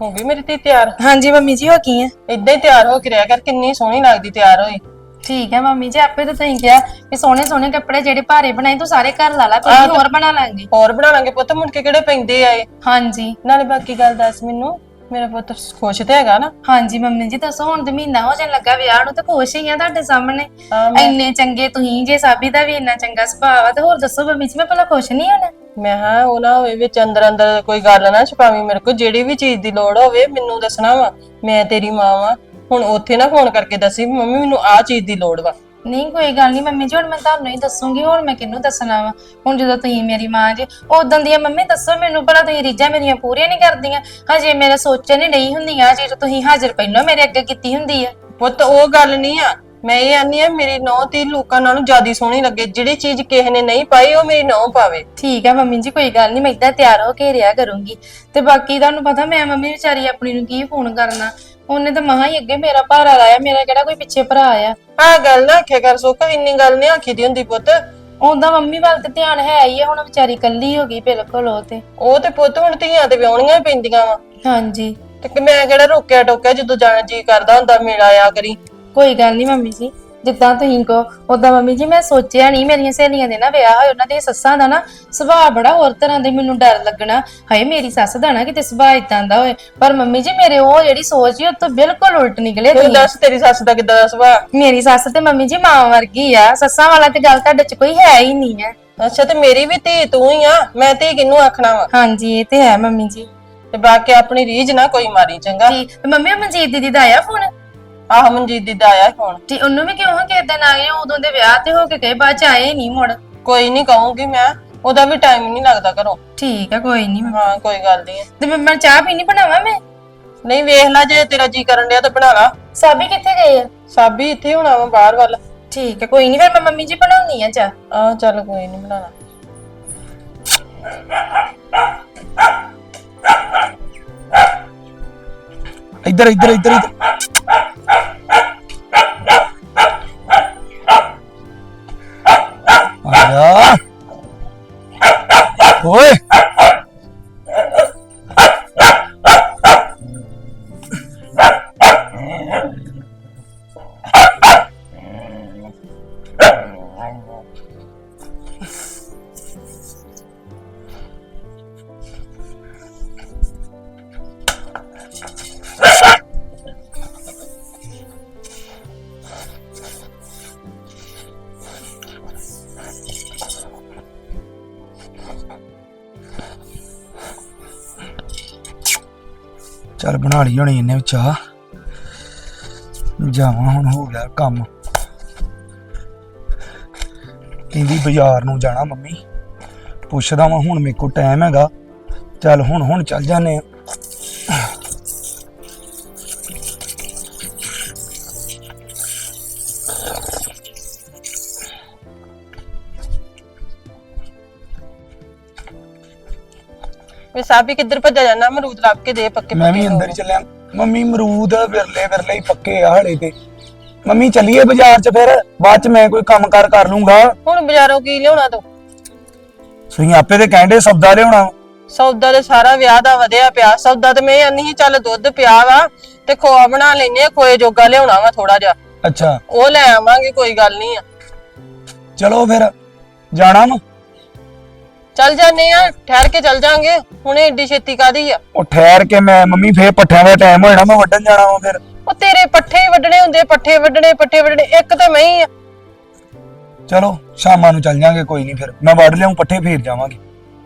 ਹੋ ਗਈ ਮੇਰੀ ਧੀ ਤਿਆਰ? ਹਾਂਜੀ ਮੰਮੀ ਜੀ ਹੋ ਕੀ ਹੈ ਇਦਾਂ ਹੀ ਤਿਆਰ ਹੋ ਕੇ ਰਿਹਾ ਕਰ ਕਿੰਨੀ ਸੋਹਣੀ ਲੱਗਦੀ ਤਿਆਰ ਹੋਈ। ਠੀਕ ਹੈ ਮੰਮੀ ਜੀ ਆਪੇ ਤਾਂ ਤੁਸੀਂ ਕਿਹਾ ਕਿ ਸੋਹਣੇ ਸੋਹਣੇ ਕੱਪੜੇ ਜਿਹੜੇ ਭਾਰੇ ਬਣਾਏ ਤੂੰ ਸਾਰੇ ਘਰ ਲਾ ਲਾ ਨੀ, ਹੋਰ ਬਣਾ ਲਾਂਗੇ। ਹੋਰ ਬਣਾ ਲਾਂਗੇ ਪੁੱਤ ਮੁੜ ਕੇ ਕਿਹੜੇ ਪੈਂਦੇ ਆਏ? ਹਾਂਜੀ। ਨਾਲੇ ਬਾਕੀ ਗੱਲ ਦੱਸ ਮੈਨੂੰ ਮੇਰਾ ਪੁੱਤ ਖੁਸ਼ ਤੇ ਹੈਗਾ ਨਾ? ਹਾਂਜੀ ਮੰਮੀ ਜੀ ਦੱਸੋ ਹੁਣ ਤੇ ਮਹੀਨਾ ਹੋ ਜਾਣ ਲੱਗਾ ਵਿਆਹ ਨੂੰ ਤੇ ਖੁਸ਼ ਹੀ ਆ ਤੁਹਾਡੇ ਸਾਹਮਣੇ। ਹਾਂ, ਇੰਨੇ ਚੰਗੇ ਤੁਸੀਂ ਜੇ ਸਾਬੀ ਦਾ ਵੀ ਇੰਨਾ ਚੰਗਾ ਸੁਭਾਅ ਆ ਤੇ ਹੋਰ ਦੱਸੋ ਮੰਮੀ ਜੀ ਮੈਂ ਭਲਾ ਖੁਸ਼ ਨਹੀਂ ਹੋਣਾ। ਮੈਂ ਹਾਂ ਉਹ ਨਾ ਹੋਵੇ ਵਿੱਚ ਅੰਦਰ ਅੰਦਰ ਕੋਈ ਗੱਲ ਨਾ ਛਪਾਵੀਂ ਮੇਰੇ ਕੋਲ ਜਿਹੜੀ ਵੀ ਚੀਜ਼ ਦੀ ਲੋੜ ਹੋਵੇ ਮੈਨੂੰ ਦੱਸਣਾ ਵਾ ਮੈਂ ਤੇਰੀ ਮਾਂ ਵਾਂ। ਹੁਣ ਉੱਥੇ ਨਾ ਫੋਨ ਕਰਕੇ ਦੱਸੀ ਵੀ ਮੰਮੀ ਮੈਨੂੰ ਆਹ ਚੀਜ਼ ਦੀ ਲੋੜ ਵਾ। ਨਹੀਂ ਕੋਈ ਗੱਲ ਨਹੀਂ ਮੰਮੀ ਜੀ ਹੁਣ ਮੈਂ ਤੁਹਾਨੂੰ ਹੀ ਦੱਸੂਗੀ ਹੁਣ ਮੈਂ ਕਿਹਨੂੰ ਦੱਸਣਾ ਵਾ? ਹੁਣ ਜਦੋਂ ਤੁਸੀਂ ਮੇਰੀ ਮਾਂ ਜੇ ਉਦੋਂ ਦੀਆਂ ਮੰਮੀ ਦੱਸੋ ਮੈਨੂੰ ਭਲਾ ਤੁਸੀਂ ਰੀਝਾਂ ਮੇਰੀਆਂ ਪੂਰੀਆਂ ਨਹੀਂ ਕਰਦੀਆਂ? ਹਜੇ ਮੇਰਾ ਸੋਚਣ ਨਹੀਂ ਨਹੀਂ ਹੁੰਦੀ ਆ ਚੀਜ਼ ਤੁਸੀਂ ਹਾਜ਼ਰ ਪਹਿਲਾਂ ਮੇਰੇ ਅੱਗੇ ਕੀਤੀ ਹੁੰਦੀ ਆ। ਪੁੱਤ ਉਹ ਗੱਲ ਨਹੀਂ ਆ। ਮੈਂ ਇਹ ਆਨੀ ਆ ਮੇਰੀ ਨੌ ਤੀ ਲੋਕਾਂ ਨਾਲੋਂ ਜ਼ਿਆਦਾ ਸੋਹਣੀ ਲੱਗੇ। ਜਿਹੜੀ ਚੀਜ਼ ਕਿਸੇ ਨੇ ਨਹੀਂ ਪਾਈ ਉਹ ਮੇਰੀ ਨੌ ਪਾਵੇ। ਠੀਕ ਹੈ ਮੰਮੀ ਜੀ ਕੋਈ ਗੱਲ ਨਹੀਂ ਮੈਂ ਇਦਾਂ ਤਿਆਰ ਹੋ ਕੇ ਰਿਹਾ ਕਰੂੰਗੀ। ਤੇ ਬਾਕੀ ਤੁਹਾਨੂੰ ਪਤਾ ਮੈਂ ਮੰਮੀ ਵਿਚਾਰੀ ਆਪਣੀ ਨੂੰ ਕੀ ਫੋਨ ਕਰਨਾ। ਉਹਨੇ ਤਾਂ ਮਹਾ ਹੀ ਅੱਗੇ ਮੇਰਾ ਭਾਰਾ ਲਾਇਆ ਮੇਰਾ ਕਿਹੜਾ ਕੋਈ ਪਿੱਛੇ ਭਰਾ ਆ। ਆਹ ਗੱਲ ਨਾ ਆਖਿਆ ਕਰ ਸੁੱਖ ਇੰਨੀ ਗੱਲ ਨਹੀਂ ਆਖੀ ਦੀ ਹੁੰਦੀ ਪੁੱਤ। ਉਹਦਾ ਮੰਮੀ ਵੱਲ ਤੇ ਧਿਆਨ ਹੈ ਹੀ ਆ ਹੁਣ ਵਿਚਾਰੀ ਕੱਲੀ ਹੋ ਗਈ ਬਿਲਕੁਲ ਉਹ ਤੇ। ਉਹ ਤੇ ਪੁੱਤ ਹੁਣ ਧੀਆਂ ਤੇ ਵਿਆਹਣੀਆਂ ਪੈਂਦੀਆਂ ਵਾ। ਹਾਂਜੀ। ਤੇ ਕਿ ਮੈਂ ਕਿਹੜਾ ਰੋਕਿਆ ਟੋਕਿਆ ਜਦੋਂ ਜਾਣਾ ਜੀ ਕਰਦਾ ਹੁੰਦਾ ਮਿਲ ਆਇਆ ਕਰੀ। ਕੋਈ ਗੱਲ ਨਹੀਂ ਮੰਮੀ ਜੀ। ਜਿੱਦਾਂ ਤੁਸੀਂ ਕਹੋ ਉਦਾਂ ਮੰਮੀ ਜੀ ਮੈਂ ਸੋਚਿਆ ਨਹੀਂ ਮੇਰੀਆਂ ਸਹੇਲੀਆਂ ਦੇ ਨਾ ਵਿਆਹ ਹੋਏ ਉਹਨਾਂ ਦੇ ਸੱਸਾਂ ਦਾ ਨਾ ਸੁਭਾਅ ਬੜਾ ਹੋਰ ਤਰ੍ਹਾਂ ਦੇ ਮੈਨੂੰ ਡਰ ਲੱਗਣਾ। ਹਾਏ ਮੇਰੀ ਸੱਸ ਦਾ ਨਾ ਕਿਤੇ ਸੁਭਾਅ ਇਦਾਂ ਦਾ ਹੋਏ। ਪਰ ਮੰਮੀ ਜੀ ਮੇਰੇ ਉਹ ਜਿਹੜੀ ਸੋਚ ਹੀ ਉਹ ਤੋਂ ਬਿਲਕੁਲ ਉਲਟ ਨਿਕਲੇ ਤੂੰ ਤੁਸੀਂ। ਦੱਸ ਤੇਰੀ ਸੱਸ ਦਾ ਕਿੱਦਾਂ ਦਾ ਸੁਭਾਅ? ਮੇਰੀ ਸੱਸ ਤੇ ਮੰਮੀ ਜੀ ਮਾਂ ਵਰਗੀ ਆ। ਸੱਸਾਂ ਵਾਲਾ ਤੇ ਗੱਲ ਤੁਹਾਡੇ ਚ ਕੋਈ ਹੈ ਹੀ ਨਹੀਂ ਹੈ। ਅੱਛਾ ਤੇ ਮੇਰੀ ਵੀ ਧੀ ਤੂੰ ਹੀ ਆ। ਮੈਂ ਧੀ ਕਿਹਨੂੰ ਆਖਣਾ ਵਾ? ਹਾਂਜੀ ਇਹ ਤੇ ਹੈ ਮੰਮੀ ਜੀ। ਤੇ ਬਾਕੀ ਆਪਣੀ ਰੀਝ ਨਾ ਕੋਈ ਮਾਰੀ ਚੰਗਾ। ਜੀ ਤੇ ਮੰਮੀ ਉਹ ਮਨਜੀਤ ਦੀਦੀ ਦਾ ਆਇਆ ਫੋਨ? ਆਹ ਮਨਜੀਤ ਦੀ ਦਾ ਆਇਆ ਫੋਨ। ਤੇ ਉਹਨੂੰ ਵੀ ਕਿਉਂ ਕਿਸੇ ਦਿਨ ਆ ਗਏ ਉਦੋਂ ਦੇ ਵਿਆਹ ਤੇ ਹੋ ਕੇ ਗਏ ਬਾਅਦ ਚ ਆਏ ਨਹੀਂ ਮੁੜ। ਕੋਈ ਨਹੀਂ ਕਹੂੰਗੀ ਮੈਂ ਉਹਦਾ ਵੀ ਟਾਈਮ ਨਹੀਂ ਲੱਗਦਾ ਘਰੋਂ। ਠੀਕ ਆ ਕੋਈ ਨਹੀਂ। ਹਾਂ ਕੋਈ ਗੱਲ ਨਹੀਂ। ਤੇ ਮੈਂ- ਮੈਂ ਚਾਹ ਪੀਣੀ ਬਣਾਵਾਂ ਮੈਂ? ਨਹੀਂ ਵੇਖ ਲੈ ਜੇ ਤੇਰਾ ਜੀ ਕਰਨ ਡਿਆ ਤਾਂ ਬਣਾ ਲਾ। ਸਾਬੀ ਕਿੱਥੇ ਗਏ ਆ? ਸਾਬੀ ਇੱਥੇ ਹੋਣਾ ਵਾ ਬਾਹਰ ਵੱਲ। ਠੀਕ ਹੈ ਕੋਈ ਨਹੀਂ ਫਿਰ ਮੈਂ ਮੰਮੀ ਜੀ ਬਣਾਉਣੀ ਆ ਚਾਹ। ਆਹ ਚੱਲ ਕੋਈ ਨਹੀਂ ਬਣਾ ਲਾ। ਇੱਧਰ ਇੱਧਰ ਇੱਧਰ ਇੱਧਰ। ਆ ਓਏ। ਚੱਲ ਬਣਾ ਲਈ ਹੋਣੀ ਇਹਨੇ ਵੀ ਚਾਹ। ਜਾਵਾਂ ਹੁਣ, ਹੋ ਗਿਆ ਕੰਮ। ਕਹਿੰਦੀ ਬਾਜ਼ਾਰ ਨੂੰ ਜਾਣਾ ਮੰਮੀ। ਪੁੱਛਦਾ ਵਾਂ ਹੁਣ ਮੇਰੇ ਕੋਲ ਟਾਈਮ ਹੈਗਾ। ਚੱਲ ਹੁਣ ਹੁਣ ਚੱਲ ਜਾਂਦੇ ਆ। ਵੀ ਸਾਬੀ ਕਿੱਧਰ ਭੱਜਾ ਜਾਣਾ ਅਮਰੂਦ ਲੱਭ ਕੇ ਦੇ ਪੱਕੇ ਮੈਂ ਵੀ ਅੰਦਰ ਹੀ ਚੱਲਿਆ। ਮੰਮੀ ਅਮਰੂਦ ਵਿਰਲੇ ਵਿਰਲੇ ਹੀ ਪੱਕੇ ਆ ਹਲੇ ਤੇ। ਮੰਮੀ ਚੱਲੀਏ ਬਾਜ਼ਾਰ 'ਚ ਫਿਰ ਬਾਅਦ 'ਚ ਮੈਂ ਕੋਈ ਕੰਮ ਕਾਰ ਕਰ ਲੂੰਗਾ। ਹੁਣ ਬਾਜ਼ਾਰੋਂ ਕੀ ਲਿਆਉਣਾ ਤੂੰ? ਤੁਸੀਂ ਆਪੇ ਤੇ ਕਹਿੰਦੇ ਸੌਦਾ ਲਿਆਉਣਾ। ਸੌਦਾ ਤੇ ਸਾਰਾ ਵਿਆਹ ਦਾ ਵਧਿਆ ਪਿਆ ਸੌਦਾ ਤੇ ਮੈਂ ਨਹੀਂ ਚੱਲ ਦੁੱਧ ਪਿਆ ਵਾ ਤੇ ਖੋਆ ਬਣਾ ਲੈਨੇ ਖੋਏ ਜੋਗਾ ਲਿਆਉਣਾ ਵਾ ਥੋੜਾ ਜਿਹਾ। ਅੱਛਾ। ਉਹ ਲੈ ਆਵਾਂਗੇ ਕੋਈ ਗੱਲ ਨਹੀਂ ਆ। ਚਲੋ ਫਿਰ ਜਾਣਾ ਵਾ। ਚੱਲ ਜਾਂਦੇ ਆ ਠਹਿਰ ਕੇ ਚੱਲ ਜਾਾਂਗੇ। ਹੁਣੇ ਏਡੀ ਛੇਤੀ ਕਾਦੀ ਆ? ਉਹ ਠਹਿਰ ਕੇ ਮੈਂ ਮੰਮੀ ਫੇਰ ਪੱਠਿਆਂ ਦਾ ਟਾਈਮ ਹੋ ਜਾਣਾ ਮੈਂ ਵੱਢਣ ਜਾਣਾ ਵਾ ਫਿਰ। ਉਹ ਤੇਰੇ ਪੱਠੇ ਹੀ ਵੱਢਣੇ ਹੁੰਦੇ ਪੱਠੇ ਵੱਢਣੇ ਪੱਠੇ ਵੱਢਣੇ ਇੱਕ ਤੇ ਮੈਂ ਹੀ ਆ। ਚਲੋ ਸ਼ਾਮਾਂ ਨੂੰ ਚੱਲ ਜਾਾਂਗੇ ਕੋਈ ਨਹੀਂ ਫਿਰ। ਮੈਂ ਵੱਢ ਲਿਆਉਂ ਪੱਠੇ ਫੇਰ ਜਾਵਾਂਗੇ।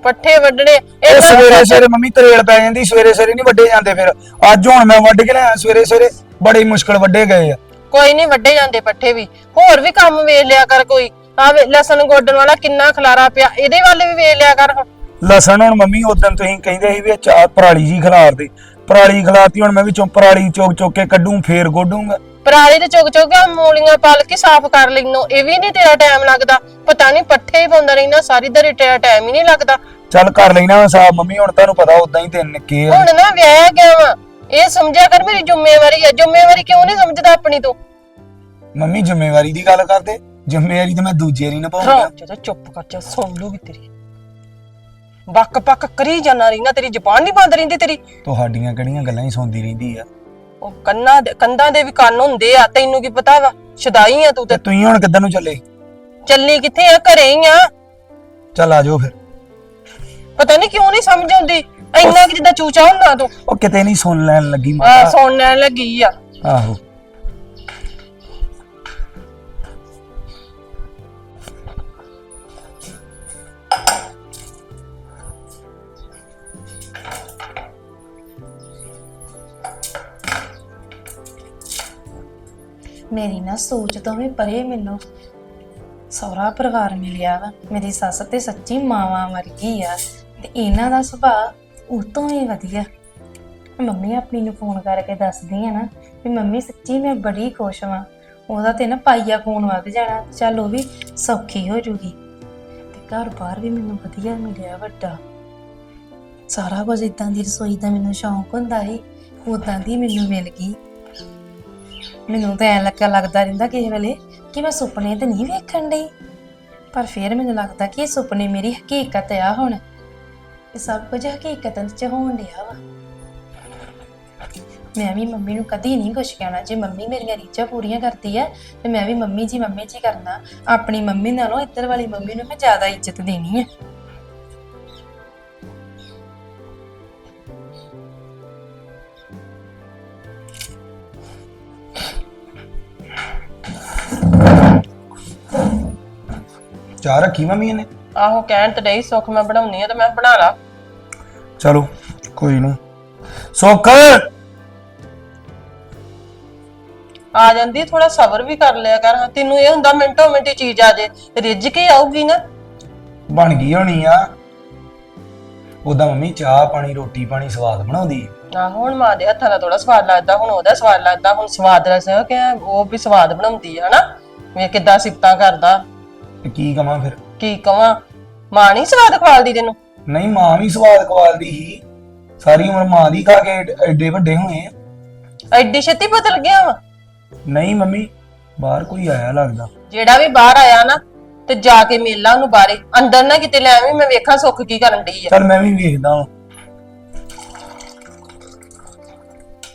ਪੱਠੇ ਵੱਢਣੇ ਇਹ ਇਹ ਸਵੇਰੇ ਸਵੇਰੇ ਮੰਮੀ ਤਰੇਲ ਪੈ ਜਾਂਦੀ ਸਵੇਰੇ ਸਵੇਰੇ ਨਹੀਂ ਵੱਡੇ ਜਾਂਦੇ ਫਿਰ। ਅੱਜ ਹੁਣ ਮੈਂ ਵੱਢ ਕੇ ਲਿਆਇਆ ਸਵੇਰੇ ਸਵੇਰੇ ਬੜੀ ਮੁਸ਼ਕਲ ਵੱਡੇ ਗਏ ਆ। ਕੋਈ ਨਹੀਂ ਵੱਡੇ ਜਾਂਦੇ ਪੱਠੇ ਵੀ। ਹੋਰ ਵੀ ਕੰਮ ਵੇਖ ਲਿਆ ਕਰ ਕੋਈ। ਆ ਲਸਣ ਗੋਡਣ ਵਾਲਾ ਕਿੰਨਾ ਖਲਾਰਾ ਪਿਆ ਇਹਦੇ ਵੱਲ ਵੀ ਵੇਖ ਲਿਆ ਕਰ। ਹੁਣ ਲਸਣ ਹੁਣ ਮੰਮੀ ਉਦੋਂ ਤੁਸੀਂ ਕਹਿੰਦੇ ਸੀ ਵੀ ਇਹ ਚਾਰ ਪਰਾਲੀ ਜੀ ਖਿਲਾਰ ਦੇ। ਪਰਾਲੀ ਖਿਲਾਰਤੀ ਹੁਣ ਮੈਂ ਵਿੱਚੋਂ ਪਰਾਲੀ ਚੋਕ ਚੋਕ ਕੇ ਕੱਢੂੰ ਫੇਰ ਗੋਡੂੰਗਾ। ਪਰਾਲੀ ਤੇ ਚੁੱਕ ਚੁੱਕ ਕੇ ਮੂਲੀਆਂ ਪਾਲ ਕੇ ਸਾਫ਼ ਕਰ ਲੈਨੋ ਇਹ ਵੀ ਨਹੀਂ ਤੇਰਾ ਟਾਈਮ ਲੱਗਦਾ। ਪਤਾ ਨਹੀਂ ਪੱਠੇ ਹੀ ਪਾਉਂਦਾ ਰਹਿਣਾ ਸਾਰੀ ਦਿਹਾੜੀ ਤੇਰਾ ਟਾਈਮ ਹੀ ਨਹੀਂ ਲੱਗਦਾ। ਚੱਲ ਕਰ ਲੈਣਾ ਸਾਬ ਮੰਮੀ ਹੁਣ ਤੁਹਾਨੂੰ ਪਤਾ ਉਦਾਂ ਹੀ ਤਿੰਨ ਨਿੱਕੇ ਆ। ਹੁਣ ਨਾ ਵਿਆਹ ਗਿਆ ਵਾ ਇਹ ਸਮਝਿਆ ਕਰ ਮੇਰੀ ਜ਼ਿੰਮੇਵਾਰੀ ਹੈ ਜ਼ਿੰਮੇਵਾਰੀ ਕਿਉਂ ਨਹੀਂ ਸਮਝਦਾ ਆਪਣੀ ਤੂੰ? ਮੰਮੀ ਜ਼ਿੰਮੇਵਾਰੀ ਦੀ ਗੱਲ ਕਰਦੇ। ਜ਼ਿੰਮੇਵਾਰੀ ਤਾਂ ਮੈਂ ਦੂਜੇ ਨਹੀਂ ਨਿਭਾਉਂਦਾ ਜਦੋਂ ਚੁੱਪ ਕਰ ਜਾ ਸੁਣ ਲੂਗੀ ਤੇਰੀ। ਬੱਕ ਬੱਕ ਕਰੀ ਜਾਣਾ ਰਹਿਣਾ ਤੇਰੀ ਜ਼ਬਾਨ ਨਹੀਂ ਬੰਦ ਰਹਿੰਦੀ ਤੇਰੀ। ਤੁਹਾਡੀਆਂ ਕਿਹੜੀਆਂ ਗੱਲਾਂ ਹੀ ਸੁਣਦੀ ਰਹਿੰਦੀ ਆ? ਉਹ ਕੰਨਾਂ ਦੇ ਕੰਧਾਂ ਦੇ ਵੀ ਕੰਨ ਹੁੰਦੇ ਆ ਤੈਨੂੰ ਕੀ ਪਤਾ ਵਾ? ਸ਼ਦਾਈ ਆ ਤੂੰ ਤੇ। ਤੇ ਤੁਸੀਂ ਹੁਣ ਕਿੱਧਰ ਨੂੰ ਚੱਲੇ? ਚੱਲੀ ਕਿੱਥੇ ਆ? ਘਰੇ ਹੀ ਆ। ਚੱਲ ਆ ਜਾਓ ਫਿਰ। ਪਤਾ ਨਹੀਂ ਕਿਉਂ ਨਹੀਂ ਸਮਝ ਆਉਂਦੀ। ਇੰਨਾ ਕਿ ਜਿੱਦਾਂ ਚੂਚਾ ਹੁੰਦਾ ਤੂੰ। ਉਹ ਕਿਤੇ ਨਹੀਂ ਸੁਣ ਲੈਣ ਲੱਗੀ ਆ ਮਾਤਾ। ਸੌਣ ਲੈਣ ਲੱਗੀ ਆ। ਆਹੋ। ਮੇਰੀ ਨਾ ਸੋਚ ਤੋਂ ਵੀ ਪਰੇ ਮੈਨੂੰ ਸਹੁਰਾ ਪਰਿਵਾਰ ਮਿਲਿਆ ਵਾ। ਮੇਰੀ ਸੱਸ ਤੇ ਸੱਚੀ ਮਾਵਾ ਵਰਗੀ ਆ ਤੇ ਇਹਨਾਂ ਦਾ ਸੁਭਾਅ ਉਹ ਹੀ ਵਧੀਆ। ਮੰਮੀ ਆਪਣੀ ਨੂੰ ਫੋਨ ਕਰਕੇ ਦੱਸਦੀ ਆ ਨਾ ਵੀ ਮੰਮੀ ਸੱਚੀ ਮੈਂ ਬੜੀ ਖੁਸ਼ ਹਾਂ ਉਹਦਾ ਤੇ ਨਾ ਪਾਈਆ ਫੋਨ ਵੱਧ ਜਾਣਾ, ਚੱਲ ਉਹ ਵੀ ਸੌਖੀ ਹੋ ਜੂਗੀ। ਤੇ ਘਰ ਬਾਹਰ ਵੀ ਮੈਨੂੰ ਵਧੀਆ ਮਿਲਿਆ ਵੱਡਾ। ਸਾਰਾ ਕੁਝ ਇਦਾਂ ਦੀ ਰਸੋਈ ਦਾ ਮੈਨੂੰ ਸ਼ੌਂਕ ਹੁੰਦਾ ਸੀ ਉਦਾਂ ਦੀ ਮੈਨੂੰ ਮਿਲ ਗਈ। ਮੈਨੂੰ ਤਾਂ ਐਂ ਲੱਗਾ ਲੱਗਦਾ ਰਹਿੰਦਾ ਕਿਸੇ ਵੇਲੇ ਕਿ ਮੈਂ ਸੁਪਨੇ ਤੇ ਨਹੀਂ ਵੇਖਣ ਡਈ। ਪਰ ਫਿਰ ਮੈਨੂੰ ਲੱਗਦਾ ਕਿ ਇਹ ਸੁਪਨੇ ਮੇਰੀ ਹਕੀਕਤ ਆ ਹੁਣ। ਇਹ ਸਭ ਕੁਝ ਹਕੀਕਤ ਚ ਹੋਣ ਡਿਆ ਵਾ। ਮੈਂ ਵੀ ਮੰਮੀ ਨੂੰ ਕਦੀ ਨਹੀਂ ਕੁਛ ਕਹਿਣਾ, ਜੇ ਮੰਮੀ ਮੇਰੀਆਂ ਰੀਝਾਂ ਪੂਰੀਆਂ ਕਰਦੀ ਹੈ ਤੇ ਮੈਂ ਵੀ ਮੰਮੀ ਜੀ ਮੰਮੀ ਜੀ ਕਰਨਾ। ਆਪਣੀ ਮੰਮੀ ਨਾਲੋਂ ਇੱਧਰ ਵਾਲੀ ਮੰਮੀ ਨੂੰ ਮੈਂ ਜ਼ਿਆਦਾ ਇੱਜ਼ਤ ਦੇਣੀ ਹੈ ਚਾਹ ਰੱਖੀ ਮੰਮੀ ਨੇ ਆਹੋ ਕਹਿਣ ਤੇ ਡਈ ਸੁੱਖ ਮੈਂ ਬਣਾਉਣੀ ਆ ਤੇ ਮੈਂ ਬਣਾ ਲਾ। ਚਲੋ ਕੋਈ ਨਹੀਂ ਸੁੱਖ! ਆ ਜਾਂਦੀ ਥੋੜਾ ਸਬਰ ਵੀ ਕਰ ਲਿਆ ਕਰ। ਹਾਂ ਤੈਨੂੰ ਇਹ ਹੁੰਦਾ ਮਿੰਟੋ ਮਿੰਟੀ ਚੀਜ਼ ਆ ਜੇ। ਰਿੱਝ ਕੇ ਆਊਗੀ ਨਾ। ਬਣ ਗਈ ਹੋਣੀ ਆ। ਉਹਦਾ ਮੰਮੀ ਚਾਹ ਪਾਣੀ ਰੋਟੀ ਪਾਣੀ ਸਵਾਦ ਬਣਾਉਂਦੀ ਆ। ਹੁਣ ਮਾਂ ਦੇ ਹੱਥਾਂ ਦਾ ਥੋੜਾ ਸਵਾਦ ਲੱਗਦਾ ਹੁਣ ਉਹਦਾ ਸਵਾਦ ਲੱਗਦਾ ਹੁਣ ਸਵਾਦ ਰਸ ਕਿ ਉਹ ਵੀ ਸਵਾਦ ਬਣਾਉਂਦੀ ਆ ਹਨਾ। ਵੇ ਕਿੱਦਾਂ ਸਿਫਤਾਂ ਕਰਦਾ। ਤੇ ਕੀ ਕਵਾਂ ਫਿਰ? ਕੀ ਕਵਾਂ? ਮਾਂ ਨਹੀਂ ਸਵਾਦ ਖਵਾਲਦੀ ਤੈਨੂੰ? ਨਹੀਂ ਮਾਂ ਵੀ ਸਵਾਦ ਕਵਾਲਦੀ ਸੀ। ਸਾਰੀ ਉਮਰ ਮਾਂ ਦੀ ਖਾ ਕੇ ਐਡ- ਐਡੇ ਵੱਡੇ ਹੋਏ ਆ। ਐਡੀ ਛੇਤੀ ਬਦਲ ਗਿਆ ਵਾ? ਨਹੀਂ ਮੰਮੀ ਬਾਹਰ ਕੋਈ ਆਇਆ ਲੱਗਦਾ। ਜਿਹੜਾ ਵੀ ਬਾਹਰ ਆਇਆ ਨਾ ਤੇ ਜਾ ਕੇ ਮੇਲਾ ਉਹਨੂੰ ਬਾਰੇ। ਅੰਦਰ ਨਾ ਕਿਤੇ ਲੈ ਆਵੀਂ ਮੈਂ ਵੇਖਾਂ ਸੁੱਖ ਕੀ ਕਰਨ ਡਈ ਆ। ਚਲ ਮੈਂ ਵੀ ਵੇਖਦਾ ਹਾਂ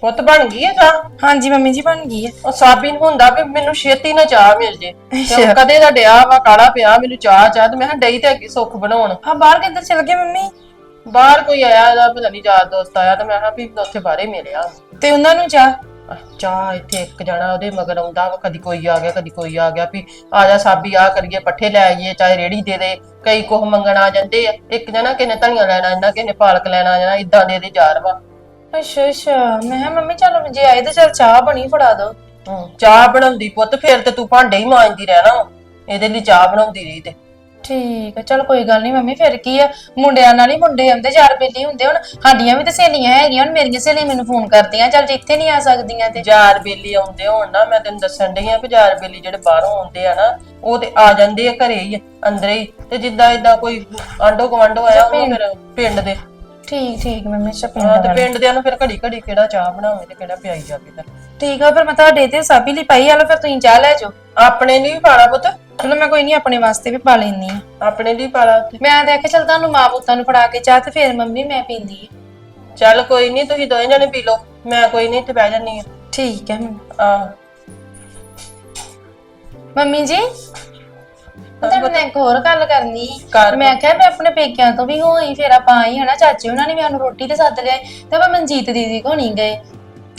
ਪੁੱਤ ਬਣ ਗਈ ਆ ਚਾਹ ਹਾਂਜੀ ਮੰਮੀ ਜੀ ਬਣ ਗਈ ਹੈ ਉਹ ਸਾਬਿਨ ਹੁੰਦਾ ਵੀ ਮੈਨੂੰ ਛੇਤੀ ਨਾ ਚਾਹ ਮਿਲ ਜੇ ਤੇ ਉਹ ਕਦੇ ਦਾ ਡਿਆ ਵਾ ਕਾਲਾ ਪਿਆ ਮੈਨੂੰ ਚਾਹ ਚਾਹ ਤੇ ਮੈਂ ਕਿਹਾ ਡਈ ਤੇ ਅੱਗੇ ਸੁੱਖ ਬਣਾਉਣ ਆ ਬਾਹਰ ਕਿੱਧਰ ਚਲ ਗਏ ਮੰਮੀ ਬਾਹਰ ਕੋਈ ਆਇਆ ਇਹਦਾ ਪਤਾ ਨਹੀਂ ਯਾਰ ਦੋਸਤ ਆਇਆ ਤੇ ਮੈਂ ਕਿਹਾ ਵੀ ਉੱਥੇ ਬਾਹਰੇ ਮਿਲਿਆ ਤੇ ਉਹਨਾਂ ਨੂੰ ਚਾਹ ਚਾਹ ਇੱਥੇ ਇੱਕ ਜਣਾ ਉਹਦੇ ਮਗਰ ਆਉਂਦਾ ਵਾ ਕਦੀ ਕੋਈ ਆ ਗਿਆ ਕਦੀ ਕੋਈ ਆ ਗਿਆ ਵੀ ਆ ਜਾ ਸਾਬੀ ਆ ਕਰੀਏ ਪੱਠੇ ਲੈ ਆਈਏ ਚਾਹੇ ਰੇੜੀ ਦੇ ਦੇ ਕਈ ਕੁਹ ਮੰਗਣ ਆ ਜਾਂਦੇ ਆ ਇੱਕ ਜਣਾ ਕਿਨੇ ਧਨੀਆ ਲੈਣਾ ਜਾਂਦਾ ਕਿਨੇ ਪਾਲਕ ਲੈਣਾ ਜਾਣਾ ਇਦਾਂ ਦੇ ਦੇ ਯਾਰ ਵਾ ਅੱਛਾ ਅੱਛਾ। ਮੈਂ ਕਿਹਾ ਮੰਮੀ ਚਲੋ ਜੇ ਆਏ ਤਾਂ ਚਲ ਚਾਹ ਬਣੀ ਫੜਾ ਦੋ। ਚਾਹ ਬਣਾਉਂਦੀ ਪੁੱਤ ਫੇਰ ਤੇ ਤੂੰ ਭਾਂਡੇ ਹੀ ਮਾਂਜਦੀ ਰਹਿਣਾ ਵਾ। ਇਹਦੇ ਲਈ ਚਾਹ ਬਣਾਉਂਦੀ ਰਹੀ ਤੇ। ਠੀਕ ਹੈ ਚਲ ਕੋਈ ਗੱਲ ਨਹੀਂ ਮੰਮੀ ਫਿਰ ਕੀ ਆ? ਮੁੰਡਿਆਂ ਨਾਲ ਹੀ ਮੁੰਡੇ ਆਉਂਦੇ ਚਾਰ ਬੇਲੀ ਹੁੰਦੇ ਹੁਣ। ਸਾਡੀਆਂ ਵੀ ਤਾਂ ਸਹੇਲੀਆਂ ਹੈਗੀਆਂ ਹੁਣ ਮੇਰੀਆਂ ਸਹੇਲੀਆਂ ਮੈਨੂੰ ਫੋਨ ਕਰਦੀਆਂ ਚਲ ਜੇ ਇੱਥੇ ਨਹੀਂ ਆ ਸਕਦੀਆਂ ਤੇ। ਜਾਰ ਬੇਲੀ ਆਉਂਦੇ ਹੋਣ ਨਾ ਮੈਂ ਤੈਨੂੰ ਦੱਸਣ ਡਈ ਆ ਕਿ ਜਾਰ ਬੇਲੀ ਜਿਹੜੇ ਬਾਹਰੋਂ ਆਉਂਦੇ ਆ ਨਾ ਉਹ ਤੇ ਆ ਜਾਂਦੇ ਆ ਘਰੇ ਹੀ ਅੰਦਰੇ ਹੀ। ਤੇ ਜਿੱਦਾਂ ਇਦਾਂ ਕੋਈ ਆਂਡੋ ਗਵਾਂਡੋ ਆਇਆ ਉਹਨੂੰ ਫਿਰ ਪਿੰਡ ਦੇ। ਠੀਕ ਠੀਕ ਮੰਮੀ ਹਾਂ ਤੇ ਪਿੰਡ ਦਿਆਂ ਨੂੰ ਫਿਰ ਘੜੀ ਘੜੀ ਕਿਹੜਾ ਚਾਹ ਬਣਾਵੇ ਤੇ ਕਿਹੜਾ ਪਿਆਈ ਜਾਵੇ ਫਿਰ ਠੀਕ ਆ ਫਿਰ ਮੈਂ ਤੁਹਾਡੇ ਤੇ ਸਾਬੀ ਲਈ ਪਾਈ ਆ ਲਓ ਫਿਰ ਤੁਸੀਂ ਚਾਹ ਲੈ ਜਾਓ। ਆਪਣੇ ਲਈ ਵੀ ਪਾਲਾ ਪੁੱਤ। ਚਲੋ ਮੈਂ ਕੋਈ ਨਹੀਂ ਆਪਣੇ ਵਾਸਤੇ ਵੀ ਪਾ ਲੈਣੀ ਆ। ਆਪਣੇ ਲਈ ਪਾਲਾ ਉੱਥੇ। ਮੈਂ ਤਾਂ ਆਖਿਆ ਚਲ ਤੁਹਾਨੂੰ ਮਾਂ ਪੁੱਤਾਂ ਨੂੰ ਫੜਾ ਕੇ ਚਾਹ ਤੇ ਫਿਰ ਮੰਮੀ ਮੈਂ ਪੀਂਦੀ ਆ। ਚੱਲ ਕੋਈ ਨਹੀਂ ਤੁਸੀਂ ਦੋਵੇਂ ਜਣੇ ਪੀ ਲਓ। ਮੈਂ ਕੋਈ ਨਹੀਂ ਇੱਥੇ ਬਹਿ ਜਾਨੀ ਆ। ਠੀਕ ਹੈ ਮੰਮੀ। ਆਹ। ਮੰਮੀ ਜੀ ਤੁਹਾਡੇ ਨਾਲ ਇੱਕ ਹੋਰ ਗੱਲ ਕਰਨੀ। ਸੀ। ਕਰ ਮੈਂ ਕਿਹਾ ਮੈਂ ਆਪਣੇ ਪੇਕਿਆਂ ਤੋਂ ਵੀ ਹੋਈ ਫਿਰ ਆਪਾਂ ਆਈ ਹਨਾ ਚਾਚੇ ਉਹਨਾਂ ਨੇ ਵੀ ਸਾਨੂੰ ਰੋਟੀ ਤੇ ਸੱਦ ਲਿਆ ਤੇ ਆਪਾਂ ਮਨਜੀਤ ਦੀਦੀ ਕੋ ਨਹੀਂ ਗਏ।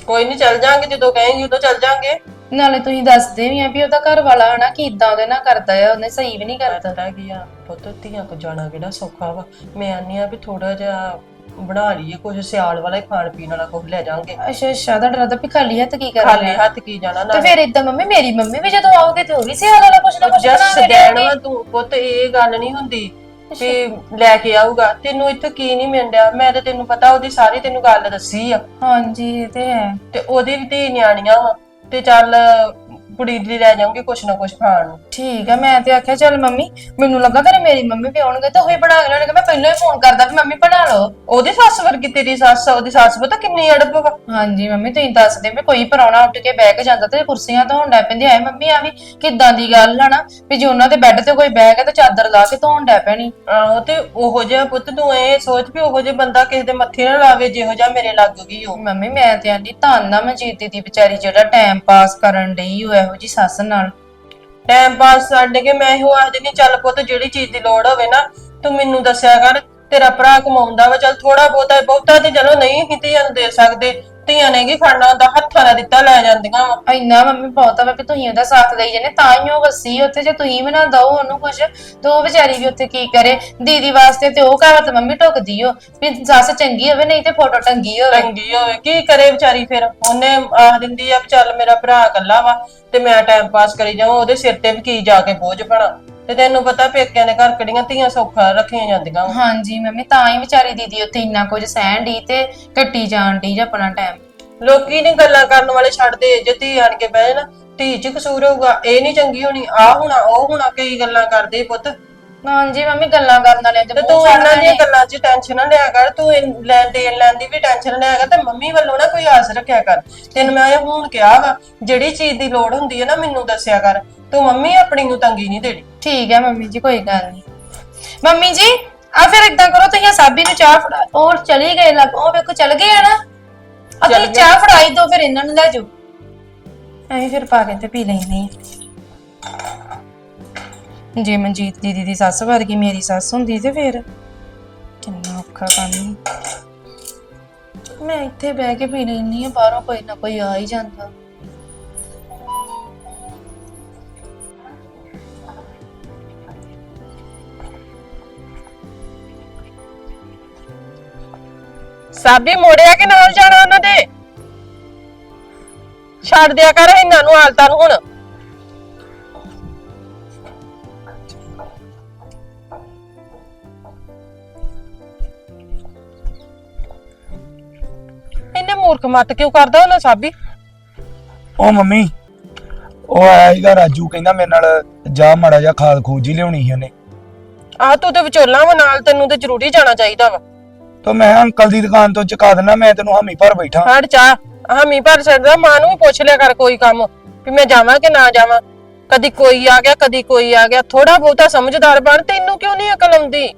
ਕੋਈ ਨਹੀਂ ਚੱਲ ਜਾਾਂਗੇ ਜਦੋਂ ਕਹੇਂਗੀ ਉਦੋਂ ਚੱਲ ਜਾਾਂਗੇ। ਨਾਲੇ ਤੁਸੀਂ ਦੱਸਦੇ ਵੀ ਆ ਵੀ ਉਹਦਾ ਘਰ ਵਾਲਾ ਹਨਾ ਕਿ ਇਦਾਂ ਉਹਦੇ ਨਾਲ ਕਰਦਾ ਆ ਉਹਨੇ ਸਹੀ ਵੀ ਨਹੀਂ ਕਰਦਾ। ਪਤਾ ਕੀ ਆ ਪੁੱਤ ਧੀਆਂ ਕੋ ਜਾਣਾ ਕਿਹੜਾ ਸੌਖਾ ਵਾ। ਮੈਂ ਆਨੀ ਆ ਵੀ ਥੋੜਾ ਜਿਹਾ ਬਣਾ ਲਈਏ ਕੁਝ ਸਿਆਲ ਵਾਲਾ ਹੀ ਖਾਣ ਪੀਣ ਵਾਲਾ ਕੁਝ ਲੈ ਜਾਾਂਗੇ ਅੱਛਾ ਅੱਛਾ ਤੁਹਾਡਾ ਰਾਦਾ ਵੀ ਖਾਲੀ ਹੱਥ ਕੀ ਖਾਲੀ ਕਰਨਾ ਹੱਥ ਕੀ ਜਾਣਾ ਤੇ ਨਾ ਫਿਰ ਇਦਾਂ ਮੰਮੀ ਮੇਰੀ ਮੰਮੀ ਵੀ ਜਦੋਂ ਆਉਗੇ ਤੇ ਉਹ ਵੀ ਸਿਆਲ ਵਾਲਾ ਕੁਛ ਨਾ ਕੁਛ ਜਸ ਕੇ ਦੇਣ। ਵਾ ਤੂੰ ਪੁੱਤ ਇਹ ਗੱਲ ਨਹੀਂ ਹੁੰਦੀ ਵੀ ਲੈ ਕੇ ਆਊਗਾ। ਤੈਨੂੰ ਇੱਥੇ ਕੀ ਨਹੀਂ ਮਿਲਦਾ ਮੈਂ ਤੇ ਤੈਨੂੰ ਪਤਾ ਉਹਦੀ ਸਾਰੀ ਤੈਨੂੰ ਗੱਲ ਦੱਸੀ ਆ। ਹਾਂਜੀ ਇਹ ਤੇ ਹੈ। ਤੇ ਉਹਦੀ ਵੀ ਧੀ ਨਿਆਣੀਆਂ ਵਾ। ਤੇ ਚੱਲ ਕੁੜੀ ਲਈ ਲੈ ਜਾਊਂਗੀ ਕੁਛ ਨਾ ਕੁਛ ਖਾਣ ਨੂੰ। ਠੀਕ ਆ ਮੈਂ ਤੇ ਆਖਿਆ ਚੱਲ ਮੰਮੀ ਮੈਨੂੰ ਲੱਗਾ ਕਿ ਮੇਰੀ ਮੰਮੀ ਵੀ ਆਉਣਗੇ ਤੇ ਉਹੀ ਬਣਾ ਕੇ ਲੈਣਗੇ ਮੈਂ ਪਹਿਲਾਂ ਹੀ ਫੋਨ ਕਰਦਾ ਵੀ ਮੰਮੀ ਬਣਾ ਲਓ। ਉਹਦੀ ਸੱਸ ਵਰਗੀ ਤੇਰੀ ਸੱਸ ਉਹਦੀ ਸੱਸ ਪਤਾ ਕਿੰਨੀ ਅੜਬ ਵਾ। ਹਾਂਜੀ ਮੰਮੀ ਤੁਸੀਂ ਦੱਸਦੇ ਵੀ ਕੋਈ ਪਰੌਣਾ ਉੱਠ ਕੇ ਬਹਿ ਕੇ ਜਾਂਦਾ ਤੇ ਕੁਰਸੀਆਂ ਧੋਣ ਡੈ ਪੈਂਦੇ। ਆਏ ਮੰਮੀ ਆ ਵੀ ਕਿੱਦਾਂ ਦੀ ਗੱਲ ਆ ਨਾ ਵੀ ਜੇ ਉਹਨਾਂ ਦੇ ਬੈੱਡ ਤੇ ਕੋਈ ਬਹਿ ਗਿਆ ਤੇ ਚਾਦਰ ਲਾ ਕੇ ਧੋਣ ਡੈ ਪੈਣੀ। ਆਹੋ ਤੇ ਉਹੋ ਜਿਹਾ ਪੁੱਤ ਤੂੰ ਇਹ ਸੋਚ ਵੀ ਉਹੋ ਜਿਹਾ ਬੰਦਾ ਕਿਸੇ ਦੇ ਮੱਥੇ ਨਾ ਲਾਵੇ ਜਿਹੋ ਜਿਹਾ ਮੇਰੇ ਲੱਗ ਗਈ ਉਹ। ਮੰਮੀ ਮੈਂ ਤੇ ਆਂਦੀ ਧੰਨ ਨਾ ਮਨਜੀਤ ਦੀ ਵਿਚਾਰੀ ਜਿਹੜਾ ਟਾਈਮ ਪਾਸ ਕਰਨ ਡਈ ਉਹ ਇਹੋ ਜੀ ਸੱਸ ਨਾਲ। ਟਾਈਮ ਪਾਸ ਛੱਡ ਕੇ ਮੈਂ ਇਹੋ ਆਖਦੀ ਨਹੀਂ ਚੱਲ ਪੁੱਤ ਜਿਹੜੀ ਚੀਜ਼ ਦੀ ਲੋੜ ਹੋਵੇ ਨਾ, ਤੂੰ ਮੈਨੂੰ ਦੱਸਿਆ ਕਰ, ਤੇਰਾ ਭਰਾ ਕਮਾਉਂਦਾ ਵਾ, ਚੱਲ ਥੋੜਾ ਬਹੁਤਾ ਬਹੁਤਾ ਤੇ ਚਲੋ ਨਹੀਂ ਹੀ ਨੂੰ ਦੇ ਸਕਦੇ। ਧੀਆਂ ਨੇ ਕੀ ਖੜਨਾ ਹੁੰਦਾ ਹੱਥਾਂ ਦਾ ਦਿੱਤਾ ਲੈ ਜਾਂਦੀਆਂ ਵਾ। ਇੰਨਾ ਮੰਮੀ ਬਹੁਤ ਆ ਵਾ ਕਿ ਤੁਸੀਂ ਉਹਦਾ ਸਾਥ ਦੇਈ ਜਾਂਦੇ ਤਾਂ ਹੀ ਉਹ ਵਸੀ ਉੱਥੇ ਜੇ ਤੁਸੀਂ ਵੀ ਨਾ ਦਓ ਉਹਨੂੰ ਕੁਝ ਤੇ ਉਹ ਵਿਚਾਰੀ ਵੀ ਉੱਥੇ ਕੀ ਕਰੇ ਦੀਦੀ ਵਾਸਤੇ ਤੇ ਉਹ ਕਹਾਵਤ ਮੰਮੀ ਟੁਕਦੀ ਓ ਵੀ ਸੱਸ ਚੰਗੀ ਹੋਵੇ ਨਹੀਂ ਤੇ ਫੋਟੋ ਟੰਗੀ ਹੋਵੇ। ਤੰਗੀ ਹੋਵੇ ਕੀ ਕਰੇ ਵਿਚਾਰੀ ਫਿਰ? ਉਹਨੇ ਆਖ ਦਿੰਦੀ ਆ ਵੀ ਚੱਲ ਮੇਰਾ ਭਰਾ ਇਕੱਲਾ ਵਾ ਤੇ ਮੈਂ ਟਾਈਮ ਪਾਸ ਕਰੀ ਜਾਵਾਂ ਉਹਦੇ ਸਿਰ ਤੇ ਵੀ ਕੀ ਜਾ ਕੇ ਬੋਝ ਬਣਾ ਤੇ ਤੈਨੂੰ ਪਤਾ ਪੇਕਿਆਂ ਦੇ ਘਰ ਕਿਹੜੀਆਂ ਧੀਆਂ ਸੌਖਾ ਰੱਖੀਆਂ ਜਾਂਦੀਆਂ ਵਾ। ਹਾਂਜੀ ਮੰਮੀ ਤਾਂ ਹੀ ਵਿਚਾਰੀ ਦੀਦੀ ਉੱਥੇ ਇੰਨਾ ਕੁਝ ਸਹਿਣ ਦੀ ਤੇ ਕੱਟੀ ਜਾਣ ਦੀ ਆਪਣਾ ਟਾਈਮ ਲੋਕੀ ਨਹੀਂ ਗੱਲਾਂ ਕਰਨ ਵਾਲੇ ਛੱਡਦੇ ਜੇ ਧੀ ਆਣ ਕੇ ਬਹਿ ਜਾਣ ਧੀ ਚ ਕਸੂਰ ਹੋਊਗਾ ਇਹ ਨਹੀਂ ਚੰਗੀ ਹੋਣੀ ਆ ਹੋਣਾ ਉਹ ਹੋਣਾ ਕਈ ਗੱਲਾਂ ਕਰਦੇ ਪੁੱਤ। ਹਾਂਜੀ ਮੰਮੀ ਗੱਲਾਂ ਕਰਨ ਵਾਲਿਆਂ ਤੇ ਤੇ ਇਹਨਾਂ ਦੀਆਂ ਗੱਲਾਂ 'ਚ ਟੈਨਸ਼ਨ ਨਾ ਲਿਆ ਕਰ ਤੂੰ ਇਹ ਲੈਣ ਦੇਣ ਲੈਣ ਦੀ ਵੀ ਟੈਨਸ਼ਨ ਲਿਆ ਕਰ ਤੇ ਮੰਮੀ ਵੱਲੋਂ ਨਾ ਕੋਈ ਆਸ ਰੱਖਿਆ ਕਰ। ਤੈਨੂੰ ਮੈਂ ਇਹ ਹੁਣ ਕਿਹਾ ਵਾ ਜਿਹੜੀ ਚੀਜ਼ ਦੀ ਲੋੜ ਹੁੰਦੀ ਹੈ ਨਾ ਮੈਨੂੰ ਦੱਸਿਆ ਕਰ। ਤੂੰ ਮੰਮੀ ਆਪਣੀ ਨੂੰ ਤੰਗੀ ਨਹੀਂ ਦੇਣੀ। ਠੀਕ ਹੈ ਮੰਮੀ ਜੀ ਕੋਈ ਗੱਲ ਨਹੀਂ। ਮੰਮੀ ਜੀ ਆ ਫਿਰ ਇਦਾਂ ਕਰੋ ਤੁਸੀਂ ਸਾਬੀ ਨੂੰ ਚਾਹ ਫੜਾ ਉਹ ਚਲੀ ਗਏ ਲੱਗ ਉਹ ਵੇਖੋ ਚਲ ਗਏ ਆ ਨਾ। ਆ ਤੁਸੀਂ ਚਾਹ ਫੜਾਈ ਦੋ ਫਿਰ ਇਹਨਾਂ ਨੂੰ ਲੈ ਜਾਓ। ਐਵੇਂ ਫਿਰ ਪਾ ਕੇ ਤੇ ਪੀ ਲੈਣੀ ਜੇ ਮਨਜੀਤ ਦੀਦੀ ਦੀ ਸੱਸ ਵਰਗੀ ਮੇਰੀ ਸੱਸ ਹੁੰਦੀ ਤੇ ਫਿਰ ਕਿੰਨਾ ਔਖਾ ਕੰਮ ਸੀ। ਮੈਂ ਇੱਥੇ ਬਹਿ ਕੇ ਪੀ ਲੈਣੀ ਆ ਬਾਹਰੋਂ ਕੋਈ ਨਾ ਕੋਈ ਆ ਹੀ ਜਾਂਦਾ। ਸਾਬੀ ਮੋੜਿਆ ਕਿ ਨਾਲ ਜਾਣਾ ਉਹਨਾਂ ਦੇ? ਛੱਡ ਦਿਆ ਕਰ ਇਹਨਾਂ ਨੂੰ ਹਾਲਤਾਂ ਨੂੰ ਹੁਣ। ਇਹਨੇ ਮੂਰਖ ਮਤ ਕਿਉਂ ਕਰਦਾ ਉਹਨਾਂ ਸਾਬੀ ਉਹ ਮੰਮੀ ਉਹ ਆਇਆ ਸੀਗਾ ਰਾਜੂ ਕਹਿੰਦਾ ਮੇਰੇ ਨਾਲ ਜਾ ਮਾੜਾ ਜਾ ਖਾਦ ਖੂਜ ਹੀ ਲਿਆਉਣੀ ਸੀ ਉਹਨੇ। ਆਹ ਤੂੰ ਤੇ ਵਿਚੋਲਾ ਵਾ ਨਾਲ ਤੈਨੂੰ ਤੇ ਜ਼ਰੂਰੀ ਜਾਣਾ ਚਾਹੀਦਾ ਵਾ। ਤਾਂ ਮੈਂ ਅੰਕਲ ਦੀ ਦੁਕਾਨ ਤੋਂ ਚੁਕਾ ਦੇਣਾ ਮੈਂ ਤੈਨੂੰ ਹਾਮੀ ਭਰ ਬੈਠਾ। ਹੜ ਚਾ ਹਮੀ ਭਰ ਛੱਡਦਾ ਮਾਂ ਨੂੰ ਵੀ ਪੁੱਛ ਲਿਆ ਕਰ ਕੋਈ ਕੰਮ ਵੀ ਮੈਂ ਜਾਵਾਂ ਕਿ ਨਾ ਜਾਵਾਂ। ਕਦੀ ਕੋਈ ਆ ਗਿਆ ਕਦੀ ਕੋਈ ਆ ਗਿਆ ਥੋੜਾ ਬਹੁਤਾ ਸਮਝਦਾਰ ਬਣ ਤੈਨੂੰ ਕਿਉਂ ਨਹੀਂ ਅਕਲ ਆਉਂਦੀ?